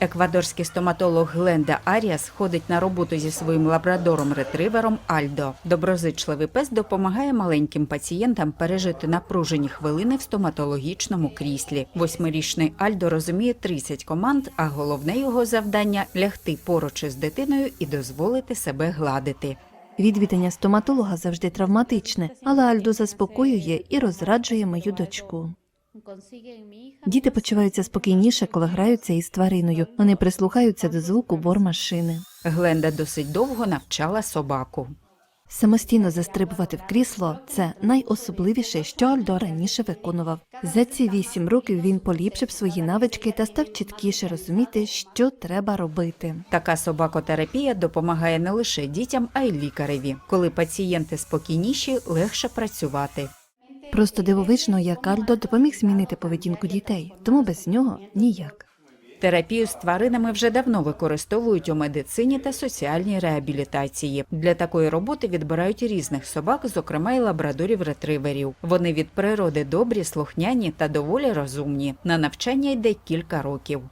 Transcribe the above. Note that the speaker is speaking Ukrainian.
Еквадорський стоматолог Гленда Аріас ходить на роботу зі своїм лабрадором-ретривером Альдо. Доброзичливий пес допомагає маленьким пацієнтам пережити напружені хвилини в стоматологічному кріслі. Восьмирічний Альдо розуміє 30 команд, а головне його завдання лягти поруч із дитиною і дозволити себе гладити. Відвідання стоматолога завжди травматичне, але Альдо заспокоює і розраджує мою дочку. Діти почуваються спокійніше, коли граються із твариною. Вони прислухаються до звуку бормашини. Гленда досить довго навчала собаку. Самостійно застрибувати в крісло це найособливіше, що Альдо раніше виконував. За ці вісім років він поліпшив свої навички та став чіткіше розуміти, що треба робити. Така собакотерапія допомагає не лише дітям, а й лікареві. Коли пацієнти спокійніші, легше працювати. Просто дивовижно, як Альдо допоміг змінити поведінку дітей, тому без нього ніяк. Терапію з тваринами вже давно використовують у медицині та соціальній реабілітації. Для такої роботи відбирають різних собак, зокрема й лабрадорів-ретриверів. Вони від природи добрі, слухняні та доволі розумні. На навчання йде кілька років.